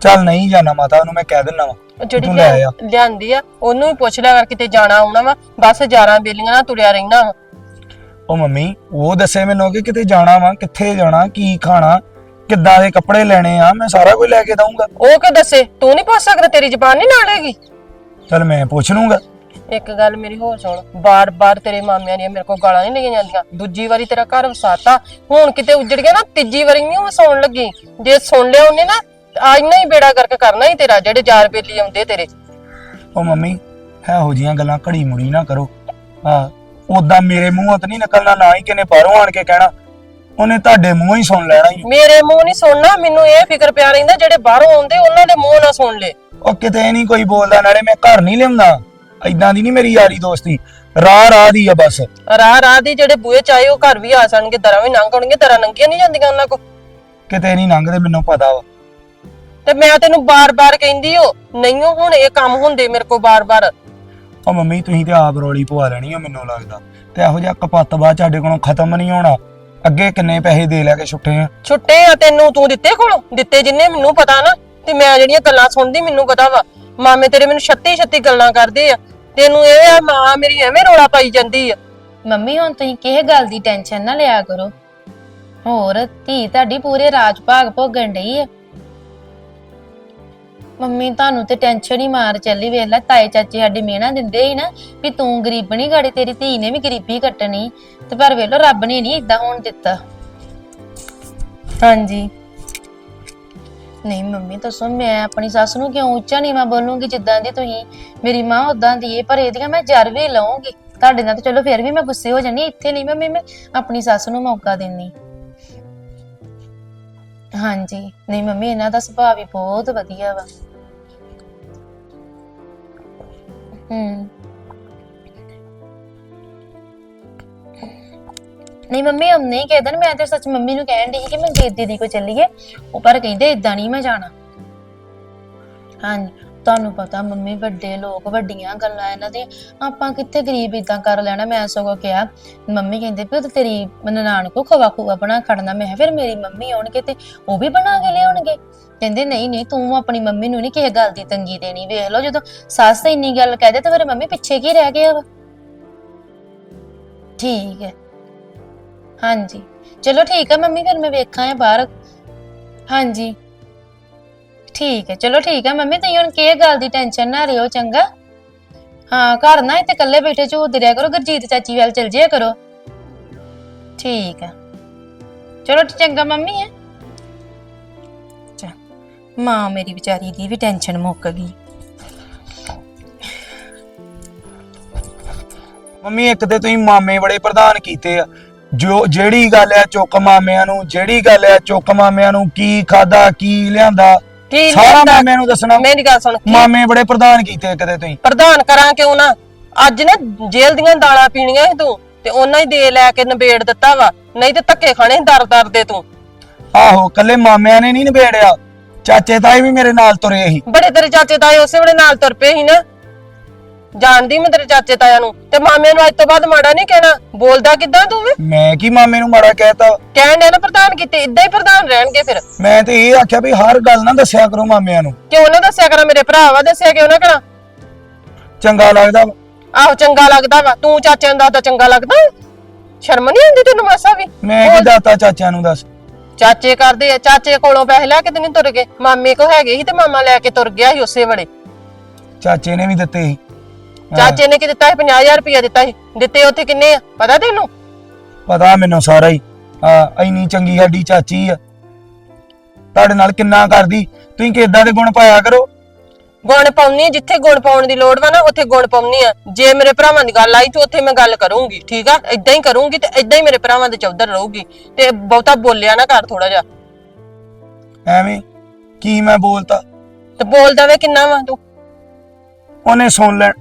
ਚੱਲ ਨਹੀਂ ਜਾਣਾ ਮਾਤਾ ਉਹਨੂੰ ਮੈਂ ਕਹਿ ਦਿੰਨਾ ਵਾ। ਉਹ ਜਿਹੜੀ ਤੂੰ ਲੈ ਲਿਆ- ਆ। ਲਿਆਂਦੀ ਆ ਉਹਨੂੰ ਵੀ ਪੁੱਛ ਲਿਆ ਕਰ ਕਿਤੇ ਜਾਣਾ ਆਉਣਾ ਵਾ ਬਸ ਹਜ਼ਾਰਾਂ ਬੇਲੀਆਂ ਨਾਲ ਤੁਰਿਆ ਰਹਿਣਾ ਵਾ। ਉਹ ਮੰਮੀ ਉਹ ਦੱਸੇ ਮੈਨੂੰ ਕਿ ਕਿਤੇ ਜਾਣਾ ਵਾ ਕਿੱਥੇ ਜਾਣਾ ਕੀ ਖਾਣਾ ਕਿੱਦਾਂ ਦੇ ਕੱਪੜੇ ਲੈਣੇ ਆ ਮੈਂ ਸਾਰਾ ਕੁਝ ਲੈ ਕੇ ਦਊਂਗਾ। ਉਹ ਕਿ ਦੱਸੇ? ਤੂੰ ਨਹੀਂ ਪੁੱਛ ਸਕਦਾ ਤੇਰੀ ਜ਼ਬਾਨ ਨਹੀਂ ਨਾਲ ਹੈਗੀ। ਚੱਲ ਮੈਂ ਪੁੱਛ ਲੂੰਗਾ। ਇੱਕ ਗੱਲ ਮੇਰੀ ਹੋਰ ਸੁਣ। ਬਾਰ-ਬਾਰ ਤੇਰੇ ਮਾਮਿਆਂ ਦੀਆਂ ਮੇਰੇ ਕੋਲ ਗਾਲਾਂ ਨਹੀਂ ਲਈਆਂ ਜਾਂਦੀਆਂ। ਦੂਜੀ ਵਾਰੀ ਤੇਰਾ ਘਰ ਵਸਾਤਾ। ਹੁਣ ਕਿਤੇ ਉੱਜੜ ਗਿਆ ਨਾ ਤੀਜੀ ਵਾਰੀ ਨਹੀਂ ਵਸਾਉਣ ਲੱਗੀ। ਜੇ ਸੁਣ ਲਿਆ ਉਹਨੇ ਨਾ ਆ ਇੰਨਾ ਹੀ ਬੇੜਾ ਕਰਕੇ ਕਰਨਾ ਹੀ ਤੇਰਾ ਜਿਹੜੇ ਯਾਰ ਬੇਲੀ ਆਉਂਦੇ ਤੇਰੇ। ਉਹ ਮੰਮੀ ਇਹੋ ਜੀਆਂ ਗੱਲਾਂ ਘੜੀ ਮੁੜੀ ਨਾ ਕਰੋ। ਹਾਂ ਉਦਾਂ ਮੇਰੇ ਮੂੰਹੋਂ ਤਾਂ ਨਹੀਂ ਨਿਕਲਣਾ ਨਾ ਹੀ ਕਿਨੇ ਬਾਹਰੋਂ ਆਣ ਕੇ ਕਹਿਣਾ। ਉਹਨੇ ਤੁਹਾਡੇ ਮੂੰਹੋਂ ਹੀ ਸੁਣ ਲੈਣਾ ਹੀ। ਮੇਰੇ ਮੂੰਹ ਨਹੀਂ ਸੁਣਨਾ ਮੈਨੂੰ ਇਹ ਫਿਕਰ ਪਿਆ ਰਹਿੰਦਾ ਜਿਹੜੇ ਬਾਹਰੋਂ ਆਉਂਦੇ ਉਹਨਾਂ ਦੇ ਮੂੰਹ ਨਾ ਸੁਣ ਲੈ। ਉਹ ਕਿਤੇ ਨਹੀਂ ਕੋਈ ਬੋਲਦਾ ਨਾਲੇ ਮੈਂ ਘਰ ਨਹੀਂ ਲਿਆਉਂਦਾ। ਐਦਾਂ ਦੀ ਨਹੀਂ ਮੇਰੀ ਯਾਰੀ ਦੋਸਤੀ। ਰਾਹ ਰਾਹ ਦੀ ਆ ਬਸ। ਰਾਹ ਰਾਹ ਦੀ ਜਿਹੜੇ ਬੂਹੇ ਚਾਹੇ ਉਹ ਘਰ ਵੀ ਆ ਜਾਣਗੇ ਦਰਾਂ ਵੀ ਲੰਘ ਆਉਣਗੇ ਦਰਾਂ ਲੰਘੀਆਂ ਨਹੀਂ ਜਾਂਦੀਆਂ ਉਹਨਾਂ ਕੋ ਕਿਤੇ ਨਹੀਂ ਲੰਘਦੇ ਮੈਨੂੰ ਪਤਾ ਵਾ। ਤੇ ਮੈਂ ਤੈਨੂੰ ਬਾਰ-ਬਾਰ ਕਹਿੰਦੀ ਓ ਨਹੀਂ ਓ ਹੁਣ ਇਹ ਕੰਮ ਹੁੰਦੇ ਮੇਰੇ ਕੋ ਬਾਰ-ਬਾਰ। ਉਹ ਮੰਮੀ ਤੁਸੀਂ ਤੇ ਆਪ ਰੋਲੀ ਪਵਾ ਲੈਣੀ ਆ ਮੈਨੂੰ ਲੱਗਦਾ। ਤੇ ਇਹੋ ਜਿਹਾ ਕਪੱਤ ਬਾਅਦ ਸਾਡੇ ਕੋਲੋਂ ਖਤਮ ਨਹੀਂ ਹੋਣਾ। ਅੱਗੇ ਕਿੰਨੇ ਪੈਸੇ ਦੇ ਲੈ ਕੇ ਛੁੱਟੇ ਆ? ਛੁੱਟੇ ਆ ਤੈਨੂੰ ਤੂੰ ਦਿੱਤੇ ਕੋਲੋਂ? ਦਿੱਤੇ ਜਿੰਨੇ ਮੈਨੂੰ ਪਤਾ ਨਾ ਤੇ ਮੈਂ ਜਿਹੜੀਆਂ ਗੱਲਾਂ ਸੁਣਦੀ ਮੈਨੂੰ ਪਤਾ ਵਾ। ਮਾਮੇ ਤੇਰੇ ਮੈਨੂੰ ਛੱਤੀ ਛੱਤੀ ਗੱਲਾਂ ਕਰਦੇ ਆ। ਤੈਨੂੰ ਇਹ ਆ ਮਾਂ ਮੇਰੀ ਐਵੇਂ ਰੋਲਾ ਪਾਈ ਜਾਂਦੀ ਆ। ਮੰਮੀ ਹੁਣ ਤੁਸੀਂ ਕਿਸੇ ਗੱਲ ਦੀ ਟੈਨਸ਼ਨ ਨਾ ਲਿਆ ਕਰੋ। ਹੋਰ ਧੀ ਤੁਹਾਡੀ ਪੂਰੇ ਰਾਜ ਭਾਗ ਭੋਗਣ ਡਈ ਆ। ਮੰਮੀ ਤੁਹਾਨੂੰ ਤੇ ਟੈਨਸ਼ਨ ਹੀ ਮਾਰ ਚੱਲੀ, ਵੇਖ ਲੈ ਤਾਏ ਚਾਚੇ ਸਾਡੇ ਮਿਹਣਾ ਦਿੰਦੇ ਹੀ ਨਾ ਵੀ ਤੂੰ ਗਰੀਬਣੀ ਗਾੜੀ, ਤੇਰੀ ਧੀ ਨੇ ਵੀ ਗਰੀਬੀ ਕੱਟਣੀ ਤੇ ਪਰ ਵੇਖ ਲੋ ਰੱਬ ਨੇ ਨਹੀਂ ਇਦਾਂ ਹੋਣ ਦਿੱਤਾ। ਹਾਂਜੀ। ਨਹੀਂ ਮੰਮੀ ਦੱਸੋ, ਮੈਂ ਆਪਣੀ ਸੱਸ ਨੂੰ ਕਿਉਂ ਉੱਚਾ ਨੀਵਾਂ ਬੋਲੂੰਗੀ ਜਿੱਦਾਂ ਦੀ ਤੁਸੀਂ? ਮੇਰੀ ਮਾਂ ਉਦਾਂ ਦੀ ਏ, ਪਰ ਇਹਦੀਆਂ ਮੈਂ ਜਰ ਵੀ ਲਵਾਂਗੀ ਤੁਹਾਡੇ ਨਾਲ ਤਾਂ ਚਲੋ ਫਿਰ ਵੀ ਮੈਂ ਗੁੱਸੇ ਹੋ ਜਾਨੀ ਇੱਥੇ ਨਹੀਂ ਮੰਮੀ ਮੈਂ ਆਪਣੀ ਸੱਸ ਨੂੰ ਮੌਕਾ ਦਿੰਨੀ ਹਾਂਜੀ। ਨਹੀਂ ਮੰਮੀ, ਇਹਨਾਂ ਦਾ ਸੁਭਾਅ ਵੀ ਬਹੁਤ ਵਧੀਆ ਵਾ। ਨਹੀਂ ਮੰਮੀ ਹਮ ਨਹੀਂ ਕਹਿ ਮੈਂ ਤੇ ਸੱਚ ਮੰਮੀ ਨੂੰ ਕਹਿਣ ਦੀ ਸੀ ਕਿ ਮੈਂ ਜੀਤ ਦੀਦੀ ਕੋ ਚੱਲੀਏ। ਉਹ ਪਰ ਕਹਿੰਦੇ ਇਦਾਂ ਨਹੀਂ ਮੈਂ ਜਾਣਾ। ਹਾਂਜੀ। ਤੁਹਾਨੂੰ ਪਤਾ ਮੰਮੀ ਵੱਡੇ ਲੋਕ ਵੱਡੀਆਂ ਗੱਲਾਂ ਇਹਨਾਂ ਦੀਆਂ। ਆਪਾਂ ਕਿੱਥੇ ਗਰੀਬ ਇਦਾਂ ਕਰ ਲੈਣਾ, ਮੈਂ ਸਗੋਂ ਕਿਹਾ, ਮੰਮੀ ਕਹਿੰਦੇ ਵੀ ਉਹ ਤਾਂ ਤੇਰੀ ਨਨਾਣ ਕੋ ਖਵਾ ਖੂਆ ਬਣਾ ਖੜਨਾ। ਮੈਂ ਕਿਹਾ, ਫਿਰ ਮੇਰੀ ਮੰਮੀ ਆਉਣਗੇ ਤੇ ਉਹ ਵੀ ਬਣਾ ਕੇ ਲਿਆਉਣਗੇ। ਕਹਿੰਦੇ, ਨਹੀਂ ਨਹੀਂ, ਤੂੰ ਆਪਣੀ ਮੰਮੀ ਨੂੰ ਨਹੀਂ ਕਿਸੇ ਗੱਲ ਦੀ ਤੰਗੀ ਦੇਣੀ। ਵੇਖ ਲਓ, ਜਦੋਂ ਸੱਸ ਤੇ ਇੰਨੀ ਗੱਲ ਕਹਿ ਦੇ ਤਾਂ ਫਿਰ ਮੰਮੀ ਪਿੱਛੇ ਕੀ ਰਹਿ ਗਿਆ ਵਾ? ਠੀਕ ਹੈ। ਹਾਂਜੀ। ਚਲੋ ਠੀਕ ਹੈ ਮੰਮੀ, ਫਿਰ ਮੈਂ ਵੇਖਾਂ ਆ ਬਾਹਰ। ਹਾਂਜੀ। ਠੀਕ ਹੈ, ਚਲੋ ਠੀਕ ਹੈ, ਮੰਮੀ, ਤੁਸੀਂ ਹੁਣ ਕੀ ਗੱਲ ਦੀ ਟੈਨਸ਼ਨ ਨਾ ਲਿਓ ਚੰਗਾ। ਹਾਂ, ਘਰ ਨਾ ਇੱਥੇ ਇਕੱਲੇ ਬੈਠੇ ਝੂਠਦੇ ਰਿਹਾ ਕਰੋ, ਗੁਰਜੀਤ ਚਾਚੀ ਵੱਲ ਚਲ ਜਿਆ ਕਰੋ। ਠੀਕ ਹੈ। ਚਲੋ ਚੰਗਾ, ਮੰਮੀ, ਹੈ। ਮਾਂ ਮੇਰੀ ਵਿਚਾਰੀ ਦੀ ਵੀ ਟੈਨਸ਼ਨ ਮੁੱਕ ਗਈ। ਮੰਮੀ, ਇੱਕ ਤੇ ਤੁਸੀਂ ਮਾਮੇ ਬੜੇ ਪ੍ਰਧਾਨ ਕੀਤੇ ਆ। ਜੋ, ਜਿਹੜੀ ਗੱਲ ਹੈ ਚੁੱਕ ਮਾਮਿਆਂ ਨੂੰ, ਜਿਹੜੀ ਗੱਲ ਹੈ ਚੁੱਕ ਮਾਮਿਆਂ ਨੂੰ, ਕੀ ਖਾਦਾ ਕੀ ਲਿਆਂਦਾ ਕੀ ਸਾਰਾ? ਮਾਮਿਆਂ ਨੂੰ ਦੱਸਣਾ। ਮੇਰੀ ਗੱਲ ਸੁਣ ਕੀ ਮਾਮੇ ਬੜੇ ਪ੍ਰਧਾਨ ਕੀਤੇ ਤੇ ਤੁਸੀਂ। ਪ੍ਰਧਾਨ ਕਰਾਂ ਕਿਉਂ ਨਾ? ਅੱਜ ਨਾ ਜੇਲ੍ਹ ਦੀਆਂ ਦਾਲਾਂ ਪੀਣੀਆਂ ਸੀ ਤੂੰ ਤੇ ਉਹਨਾਂ ਹੀ ਦੇ ਲੈ ਕੇ ਨਿਬੇੜ ਦਿੱਤਾ ਵਾ। ਨਹੀਂ ਤੇ ਧੱਕੇ ਖਾਣੇ ਸੀ ਦਰ ਦਰ ਦੇ ਤੂੰ। ਆਹੋ ਕੱਲੇ ਮਾਮਿਆਂ ਨੇ ਨਹੀਂ ਨਿਬੇੜਿਆ। ਚਾਚੇ ਤਾਏ ਵੀ ਮੇਰੇ ਨਾਲ ਤੁਰੇ ਸੀ। ਬੜੇ ਤੇਰੇ ਚਾਚੇ ਤਾਏ ਉਸੇ ਵੇਲੇ ਨਾਲ ਤੁਰ ਪਏ ਸੀ ਨਾ। ਜਾਣਦੀ ਮੈਂ ਤੇਰੇ ਚਾਚੇ ਤਾਇਆ ਨੂੰ ਤੇ ਮਾਮਿਆਂ ਨੂੰ ਅੱਜ ਤੋਂ ਬਾਅਦ ਮਾੜਾ ਨਹੀਂ ਕਹਿਣਾ? ਬੋਲਦਾ ਕਿੱਦਾਂ ਤੂੰ ਵੀ? ਮੈਂ ਕੀ ਮਾਮੇ ਨੂੰ ਮਾੜਾ ਕਹਿਤਾ? ਕਹਿਣ ਨੇ ਨਾ ਪ੍ਰਧਾਨ ਕੀਤੇ ਇਦਾਂ ਹੀ ਪ੍ਰਧਾਨ ਰਹਿਣਗੇ ਫਿਰ। ਮੈਂ ਤੇ ਇਹ ਆਖਿਆ ਵੀ ਹਰ ਗੱਲ ਨਾ ਦੱਸਿਆ ਕਰੋ ਮਾਮਿਆਂ ਨੂੰ। ਕਿਉਂ ਨਾ ਦੱਸਿਆ ਕਰਾਂ? ਮੇਰੇ ਭਰਾ ਵਾ ਦੱਸਿਆ ਕਿਉਂ ਨਾ ਕਰਾਂ? ਚੰਗਾ ਲੱਗਦਾ ਵਾ। ਆਹੋ ਚੰਗਾ ਲੱਗਦਾ ਵਾ। ਤੂੰ ਚਾਚੇ ਨੂੰ ਦੱਸਦਾ ਚੰਗਾ ਲੱਗਦਾ ਸ਼ਰਮ ਨਹੀਂ ਆਉਂਦੀ ਤੈਨੂੰ ਮਾਸਾ ਵੀ? ਮੈਂ ਕੀ ਦਾਤਾ ਚਾਚਿਆਂ ਨੂੰ ਦੱਸ? ਚਾਚੇ ਕਰਦੇ ਆ ਚਾਚੇ ਕੋਲੋਂ ਪੈਸੇ ਲੈ ਕੇ ਤੇ ਨਹੀਂ ਤੁਰ ਗਏ। ਮਾਮੇ ਕੋ ਹੈਗੇ ਸੀ ਤੇ ਮਾਮਾ ਲੈ ਕੇ ਤੁਰ ਗਿਆ ਸੀ ਉਸੇ ਵੇਲੇ। ਚਾਚੇ ਨੇ ਵੀ ਦਿੱਤੇ ਸੀ। ਚਾਚੇ ਨੇ ਕੀ ਦਿੱਤਾ ਸੀ? 50000 ਰੁਪਇਆ ਦਿੱਤਾ ਸੀ। ਦਿੱਤੇ ਉੱਥੇ ਕਿੰਨੇ ਆ? ਪਤਾ ਤੈਨੂੰ? ਪਤਾ ਮੈਨੂੰ ਸਾਰਾ ਹੀ। ਆ ਇੰਨੀ ਚੰਗੀ ਸਾਡੀ ਚਾਚੀ ਆ। ਤੁਹਾਡੇ ਨਾਲ ਕਿੰਨਾ ਕਰਦੀ? ਤੁਸੀਂ ਕਿਦਾਂ ਦੇ ਗੁਣ ਪਾਇਆ ਕਰੋ? ਗੁਣ ਪਾਉਣੀ ਆ ਜਿੱਥੇ ਗੁਣ ਪਾਉਣ ਦੀ ਲੋੜ ਵਾ ਨਾ ਉੱਥੇ ਗੁਣ ਪਾਉਣੀ ਆ। ਜੇ ਮੇਰੇ ਭਰਾਵਾਂ ਦੀ ਗੱਲ ਆਈ ਤੇ ਉੱਥੇ ਮੈਂ ਗੱਲ ਕਰੂੰਗੀ ਠੀਕ ਆ? ਇਦਾਂ ਹੀ ਕਰੂੰਗੀ ਤੇ ਇਦਾਂ ਹੀ ਮੇਰੇ ਭਰਾਵਾਂ ਦੇ ਚੌਧਰ ਰਹੂਗੀ। ਤੇ ਬਹੁਤਾ ਬੋਲਿਆ ਨਾ ਕਰ ਥੋੜਾ ਜਿਹਾ। ਐਵੇਂ ਕੀ ਮੈਂ ਬੋਲਤਾ? ਤੇ ਬੋਲਦਾ ਵੇ ਕਿੰਨਾ ਵਾ ਤੂੰ? ਉਹਨੇ ਸੁਣ ਲੈਣ।